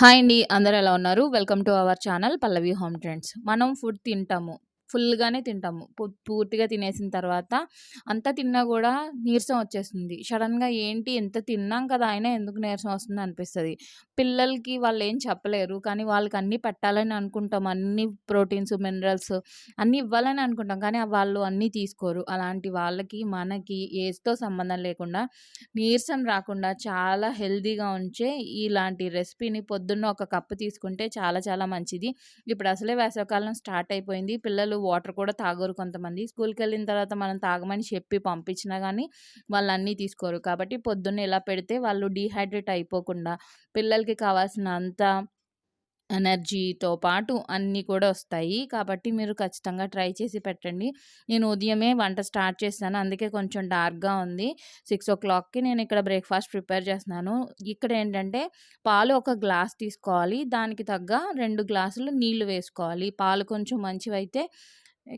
Hi అండి. అందరు ఎలా ఉన్నారు? Welcome to our channel Pallavi home trends. మనం ఫుడ్ తింటాము. ఫుల్‌గానే తింటాము. పూర్తిగా తినేసిన తర్వాత అంతా తిన్నా కూడా నీరసం వచ్చేస్తుంది. సడన్గా ఏంటి ఎంత తిన్నాం కదా! అయినా ఎందుకు నీరసం వస్తుంది అనిపిస్తుంది పిల్లలకి వాళ్ళు ఏం చెప్పలేరు. కానీ వాళ్ళకి అన్నీ పెట్టాలని అనుకుంటాం. అన్ని ప్రోటీన్స్, మినరల్స్ అన్నీ ఇవ్వాలని అనుకుంటాం. కానీ వాళ్ళు అన్నీ తీసుకోరు. అలాంటి వాళ్ళకి, మనకి ఏజ్‌తో సంబంధం లేకుండా నీరసం రాకుండా చాలా హెల్తీగా ఉంచే ఇలాంటి రెసిపీని పొద్దున్న ఒక కప్పు తీసుకుంటే చాలా చాలా మంచిది. ఇప్పుడు అసలే వేసవికాలం స్టార్ట్ అయిపోయింది. పిల్లలు వాటర్ కూడా తాగరు కొంతమంది. స్కూల్కి వెళ్ళిన తర్వాత మనం తాగమని చెప్పి పంపించినా కానీ వాళ్ళు అన్నీ తీసుకోరు. కాబట్టి పొద్దున్న ఇలా పెడితే వాళ్ళు డీహైడ్రేట్ అయిపోకుండా పిల్లలకి కావాల్సిన అంత ఎనర్జీతో పాటు అన్నీ కూడా వస్తాయి. కాబట్టి మీరు ఖచ్చితంగా ట్రై చేసి పెట్టండి. నేను ఉదయమే వంట స్టార్ట్ చేశాను. అందుకే కొంచెం డార్క్‌గా ఉంది. 6:00కి నేను ఇక్కడ బ్రేక్‌ఫాస్ట్ ప్రిపేర్ చేస్తున్నాను. ఇక్కడ ఏంటంటే పాలు ఒక గ్లాస్ తీసుకోవాలి. దానికి తగ్గ రెండు గ్లాసులు నీళ్ళు వేసుకోవాలి. పాలు కొంచెం మంచివైతే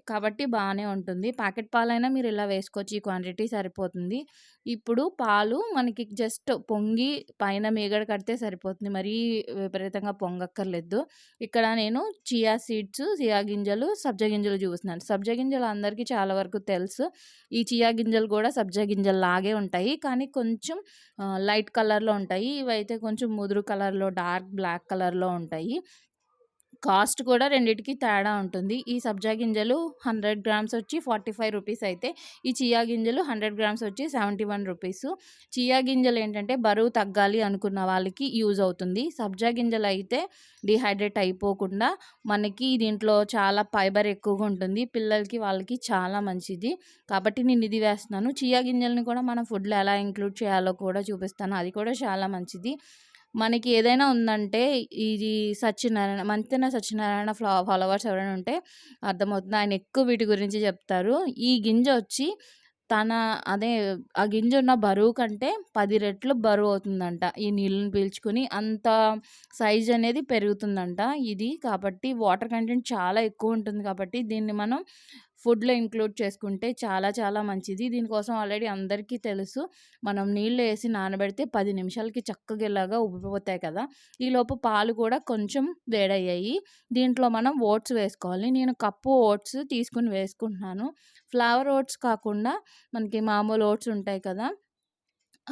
కాబట్టి బాగానే ఉంటుంది. ప్యాకెట్ పాలైనా మీరు ఇలా వేసుకోవచ్చు. ఈ క్వాంటిటీ సరిపోతుంది. ఇప్పుడు పాలు మనకి జస్ట్ పొంగి పైన మీగడ కడితే సరిపోతుంది. మరీ విపరీతంగా పొంగక్కర్లేదు. ఇక్కడ నేను చియా సీడ్స్, చియా గింజలు, సబ్జ గింజలు చూస్తున్నాను సబ్జ గింజలు అందరికీ చాలా వరకు తెలుసు. ఈ చియా గింజలు కూడా సబ్జ గింజలు లాగే ఉంటాయి. కానీ కొంచెం లైట్ కలర్‌లో ఉంటాయి. ఇవైతే కొంచెం ముదురు కలర్‌లో డార్క్ బ్లాక్ కలర్‌లో ఉంటాయి. కాస్ట్ కూడా రెండింటికి తేడా ఉంటుంది. ఈ సబ్జా గింజలు 100 గ్రామ్స్ వచ్చి ఫార్టీ ఫైవ్ రూపీస్ అయితే ఈ చియా గింజలు 100 గ్రామ్స్ వచ్చి సెవెంటీ వన్ రూపీస్ చియా గింజలు ఏంటంటే బరువు తగ్గాలి అనుకున్న వాళ్ళకి యూజ్ అవుతుంది. సబ్జా గింజలు అయితే డిహైడ్రేట్ అయిపోకుండా మనకి దీంట్లో చాలా ఫైబర్ ఎక్కువగా ఉంటుంది. పిల్లలకి వాళ్ళకి చాలా మంచిది. కాబట్టి నేను ఇది వేస్తున్నాను. చియా గింజలని కూడా మనం ఫుడ్‌లో ఎలా ఇంక్లూడ్ చేయాలో కూడా చూపిస్తాను. అది కూడా చాలా మంచిది. మనకి ఏదైనా ఉందంటే ఇది సత్యనారాయణ మంతెన సత్యనారాయణ ఫ్లా ఫాలోవర్స్ ఎవరైనా ఉంటే అర్థమవుతుంది. ఆయన ఎక్కువ వీటి గురించి చెప్తారు. ఈ గింజ వచ్చి తన అదే ఆ గింజ ఉన్న బరువు కంటే పది రెట్లు బరువు అవుతుందంట. ఈ నీళ్ళని పీల్చుకుని అంత సైజ్ అనేది పెరుగుతుందంట ఇది. కాబట్టి వాటర్ కంటెంట్ చాలా ఎక్కువ ఉంటుంది కాబట్టి దీన్ని మనం ఫుడ్‌లో ఇంక్లూడ్ చేసుకుంటే చాలా చాలా మంచిది. దీనికోసం ఆల్రెడీ అందరికీ తెలుసు. మనం నీళ్ళు వేసి నానబెడితే పది నిమిషాలకి చక్కగా ఇలాగా ఉబ్బిపోతాయి కదా! ఈలోపు పాలు కూడా కొంచెం వేడయ్యాయి. దీంట్లో మనం ఓట్స్ వేసుకోవాలి. నేను కప్పు ఓట్స్ తీసుకొని వేసుకుంటున్నాను. ఫ్లవర్ ఓట్స్ కాకుండా మనకి మామూలు ఓట్స్ ఉంటాయి కదా!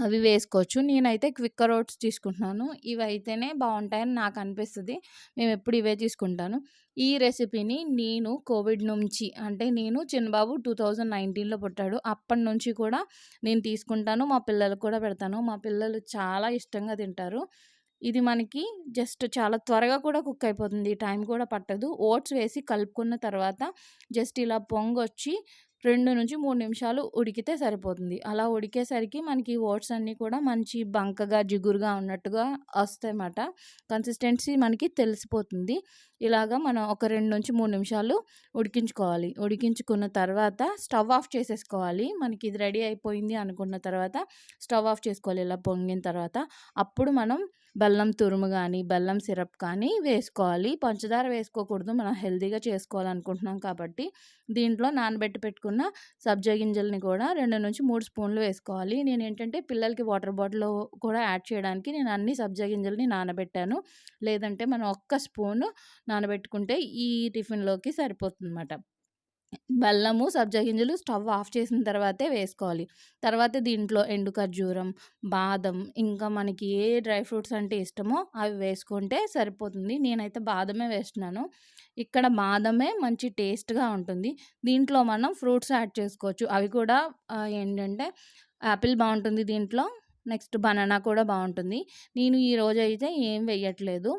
అవి వేసుకోవచ్చు. నేనైతే క్విక్కర్ ఓట్స్ తీసుకుంటున్నాను. ఇవైతేనే అనిపిస్తుంది మేము ఎప్పుడు ఇవే తీసుకుంటాను. ఈ రెసిపీని నేను కోవిడ్ నుంచి అంటే నేను చిన్నబాబు 2019లో పుట్టాడు. అప్పటినుంచి కూడా నేను తీసుకుంటాను. మా పిల్లలకు కూడా పెడతాను. మా పిల్లలు చాలా ఇష్టంగా తింటారు. ఇది మనకి జస్ట్ చాలా త్వరగా కూడా కుక్ అయిపోతుంది. టైం కూడా పట్టదు. ఓట్స్ వేసి కలుపుకున్న తర్వాత జస్ట్ ఇలా పొంగొచ్చి 2-3 నిమిషాలు ఉడికితే సరిపోతుంది. అలా ఉడికేసరికి మనకి ఓట్స్ అన్నీ కూడా మంచి బంకగా, జిగురుగా ఉన్నట్టుగా వస్తాయన్నమాట. కన్సిస్టెన్సీ మనకి తెలిసిపోతుంది. ఇలాగా మనం ఒక 2-3 నిమిషాలు ఉడికించుకోవాలి. ఉడికించుకున్న తర్వాత స్టవ్ ఆఫ్ చేసేసుకోవాలి. మనకి ఇది రెడీ అయిపోయింది అనుకున్న తర్వాత స్టవ్ ఆఫ్ చేసుకోవాలి ఇలా పొంగిన తర్వాత. అప్పుడు మనం బెల్లం తురుము కానీ బెల్లం సిరప్ కానీ వేసుకోవాలి. పంచదార వేసుకోకూడదు. మనం హెల్తీగా చేసుకోవాలనుకుంటున్నాం కాబట్టి దీంట్లో నానబెట్టి పెట్టుకున్న సబ్జా గింజల్ని కూడా 2-3 స్పూన్లు వేసుకోవాలి. నేను ఏంటంటే పిల్లలకి వాటర్ బాటిల్‌లో కూడా యాడ్ చేయడానికి నేను అన్ని సబ్జా గింజల్ని నానబెట్టాను. లేదంటే మనం ఒక్క స్పూను నానబెట్టుకుంటే ఈ టిఫిన్‌లోకి సరిపోతుందన్నమాట. బెల్లము, సబ్జా గింజలు స్టవ్ ఆఫ్ చేసిన తర్వాతే వేసుకోవాలి. తర్వాత దీంట్లో ఎండు ఖర్జూరం, బాదం ఇంకా మనకి ఏ డ్రై ఫ్రూట్స్ అంటే ఇష్టమో అవి వేసుకుంటే సరిపోతుంది. నేనైతే బాదమే వేస్తున్నాను. ఇక్కడ బాదమే మంచి టేస్ట్‌గా ఉంటుంది. దీంట్లో మనం ఫ్రూట్స్ యాడ్ చేసుకోవచ్చు. అవి కూడా ఏంటంటే యాపిల్ బాగుంటుంది దీంట్లో. నెక్స్ట్ బనానా కూడా బాగుంటుంది నేను ఈరోజు అయితే ఏం వేయట్లేదు.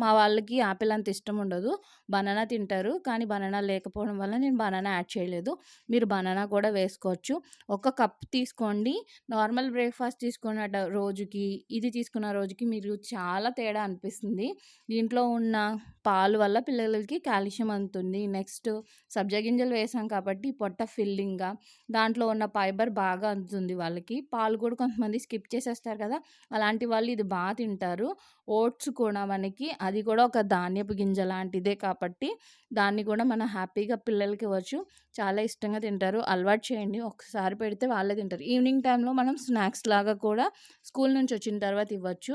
మా వాళ్ళకి యాపిల్ అంత ఇష్టం ఉండదు. బనానా తింటారు. కానీ బనానా లేకపోవడం వల్ల నేను బనానా యాడ్ చేయలేదు. మీరు బనానా కూడా వేసుకోవచ్చు. ఒక కప్ తీసుకోండి. నార్మల్ బ్రేక్‌ఫాస్ట్ తీసుకున్న రోజుకి, ఇది తీసుకున్న రోజుకి మీరు చాలా తేడా అనిపిస్తుంది. దీంట్లో ఉన్న పాలు వల్ల పిల్లలకి కాల్షియం అందుతుంది. నెక్స్ట్ సబ్జా గింజలు వేసాం కాబట్టి పొట్ట ఫిల్లింగ్‌గా దాంట్లో ఉన్న ఫైబర్ బాగా అందుతుంది వాళ్ళకి. పాలు కూడా కొంతమంది స్కిప్ చేసేస్తారు కదా! అలాంటి వాళ్ళు ఇది బాగా తింటారు. ఓట్స్ కూడా మనకి అది కూడా ఒక ధాన్యపు గింజ లాంటిదే కాబట్టి దాన్ని కూడా మనం హ్యాపీగా పిల్లలకి ఇవ్వచ్చు. చాలా ఇష్టంగా తింటారు. అలవాటు చేయండి. ఒకసారి పెడితే వాళ్ళే తింటారు. ఈవినింగ్ టైంలో మనం స్నాక్స్ లాగా కూడా స్కూల్ నుంచి వచ్చిన తర్వాత ఇవ్వచ్చు.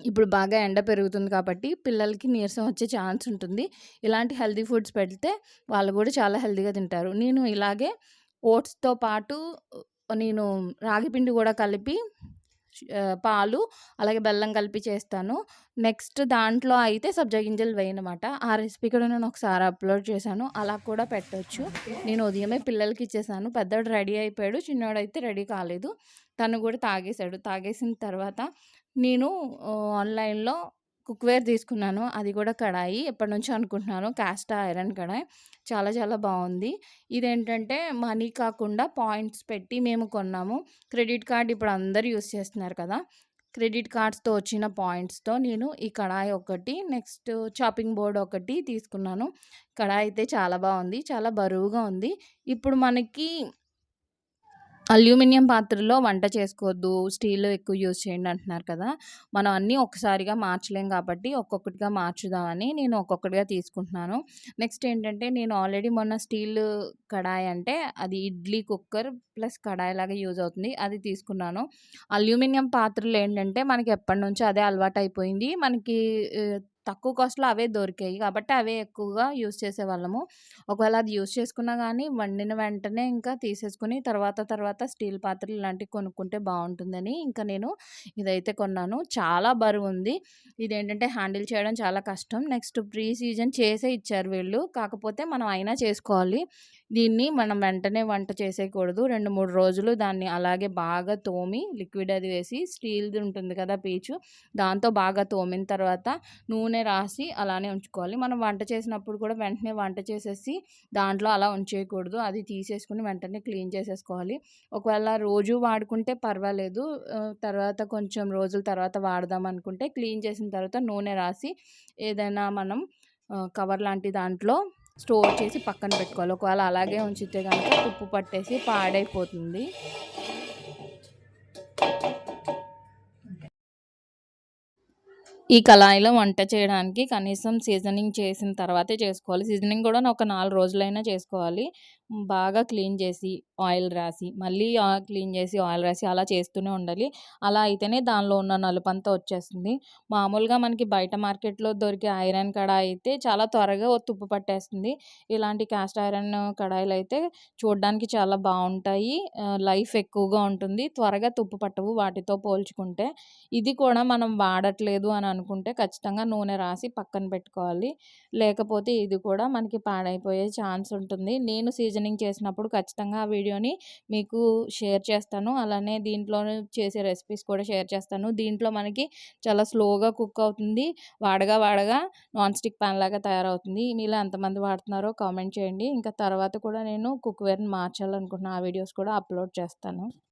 ఇప్పుడు బాగా ఎండ పెరుగుతుంది కాబట్టి పిల్లలకి నీరసం వచ్చే ఛాన్స్ ఉంటుంది. ఇలాంటి హెల్తీ ఫుడ్స్ పెడితే వాళ్ళు కూడా చాలా హెల్దీగా తింటారు. నేను ఇలాగే ఓట్స్తో పాటు నేను రాగి పిండి కూడా కలిపి పాలు అలాగే బెల్లం కలిపి చేస్తాను. నెక్స్ట్ దాంట్లో అయితే సబ్జా గింజలు వేయనమాట. ఆ రెసిపీ కూడా నేను ఒకసారి అప్‌లోడ్ చేశాను. అలా కూడా పెట్టవచ్చు నేను ఉదయమే పిల్లలకి ఇచ్చేసాను. పెద్దోడు రెడీ అయిపోయాడు. చిన్నోడైతే రెడీ కాలేదు. తను కూడా తాగేసాడు. తాగేసిన తర్వాత నేను ఆన్‌లైన్‌లో కుక్‌వేర్ తీసుకున్నాను. అది కూడా కడాయి ఎప్పటి నుంచో అనుకుంటున్నాను. Cast iron kadai. చాలా చాలా బాగుంది ఇదేంటంటే మనీ కాకుండా పాయింట్స్ పెట్టి మేము కొన్నాము. క్రెడిట్ కార్డ్ ఇప్పుడు అందరూ యూజ్ చేస్తున్నారు కదా! క్రెడిట్ కార్డ్స్‌తో వచ్చిన పాయింట్స్‌తో నేను ఈ కడాయి ఒకటి, నెక్స్ట్ చాపింగ్ బోర్డ్ ఒకటి తీసుకున్నాను. కడాయి అయితే చాలా బాగుంది చాలా బరువుగా ఉంది. ఇప్పుడు మనకి అల్యూమినియం పాత్రలో వంట చేసుకోవద్దు. స్టీల్ ఎక్కువ యూజ్ చేయండి అంటున్నారు కదా! మనం అన్నీ ఒక్కసారిగా మార్చలేం కాబట్టి ఒక్కొక్కటిగా మార్చుదామని నేను ఒక్కొక్కటిగా తీసుకుంటున్నాను. నెక్స్ట్ ఏంటంటే నేను ఆల్రెడీ మొన్న స్టీల్ కడాయి అంటే అది ఇడ్లీ కుక్కర్ ప్లస్ కడాయిలాగా యూజ్ అవుతుంది. అది తీసుకున్నాను. అల్యూమినియం పాత్రలు ఏంటంటే మనకి ఎప్పటి నుంచో అదే అలవాటయిపోయింది. మనకి తక్కువ కాస్ట్‌లో అవే దొరికాయి. కాబట్టి అవే ఎక్కువగా యూజ్ చేసేవాళ్ళము. ఒకవేళ అది యూజ్ చేసుకున్నా కానీ వండిన వెంటనే ఇంకా తీసేసుకుని తర్వాత తర్వాత స్టీల్ పాత్రలు ఇలాంటివి కొనుక్కుంటే బాగుంటుందని ఇంకా నేను ఇదైతే కొన్నాను. చాలా బరువుంది. ఇదేంటంటే హ్యాండిల్ చేయడం చాలా కష్టం. నెక్స్ట్ ప్రీ సీజన్ చేసే ఇచ్చారు వీళ్ళు. కాకపోతే మనం అయినా చేసుకోవాలి. దీన్ని మనం వెంటనే వంట చేసేయకూడదు. 2, 3 రోజులు దాన్ని అలాగే బాగా తోమి లిక్విడ్ అది వేసి స్టీల్‌ది ఉంటుంది కదా పీచు దాంతో బాగా తోమిన తర్వాత నూనె రాసి అలానే ఉంచుకోవాలి. మనం వంట చేసినప్పుడు కూడా వెంటనే వంట చేసేసి దాంట్లో అలా ఉంచేయకూడదు. అది తీసేసుకుని వెంటనే క్లీన్ చేసేసుకోవాలి. ఒకవేళ రోజు వాడుకుంటే పర్వాలేదు. తర్వాత కొంచెం రోజుల తర్వాత వాడదాం అనుకుంటే క్లీన్ చేసిన తర్వాత నూనె రాసి ఏదైనా మనం కవర్ లాంటి దాంట్లో స్టోర్ చేసి పక్కన పెట్టుకోవాలి. ఒకవేళ అలాగే ఉంచితే కనుక తుప్పు పట్టేసి పాడైపోతుంది. ఈ కళాయిలో వంట చేయడానికి కనీసం సీజనింగ్ చేసిన తర్వాతే చేసుకోవాలి. సీజనింగ్ కూడా ఒక నాలుగు రోజులైనా చేసుకోవాలి. బాగా క్లీన్ చేసి, ఆయిల్ రాసి, మళ్ళీ క్లీన్ చేసి, ఆయిల్ రాసి అలా చేస్తూనే ఉండాలి. అలా అయితేనే దానిలో ఉన్న నలుపంతా వచ్చేస్తుంది. మామూలుగా మనకి బయట మార్కెట్‌లో దొరికే ఐరన్ కడాయి అయితే చాలా త్వరగా తుప్పు పట్టేస్తుంది. ఇలాంటి క్యాస్ట్ ఐరన్ కడాయిలు అయితే చూడడానికి చాలా బాగుంటాయి లైఫ్ ఎక్కువగా ఉంటుంది. త్వరగా తుప్పు పట్టవు వాటితో పోల్చుకుంటే. ఇది కూడా మనం వాడట్లేదు అని అనుకుంటే ఖచ్చితంగా నూనె రాసి పక్కన పెట్టుకోవాలి. లేకపోతే ఇది కూడా మనకి పాడైపోయే ఛాన్స్ ఉంటుంది. నేను సీజన్ కిచెనింగ్ చేసినప్పుడు ఖచ్చితంగా ఆ వీడియోని మీకు షేర్ చేస్తాను. అలానే దీంట్లోనే చేసే రెసిపీస్ కూడా షేర్ చేస్తాను. దీంట్లో మనకి చాలా స్లోగా కుక్ అవుతుంది. వాడగా వాడగా నాన్ స్టిక్ ప్యాన్ లాగా తయారవుతుంది. మీలో ఎంతమంది వాడుతున్నారో కామెంట్ చేయండి. ఇంకా తర్వాత కూడా నేను కుక్‌వేర్‌ని మార్చాలనుకుంటున్నాను ఆ వీడియోస్ కూడా అప్‌లోడ్ చేస్తాను.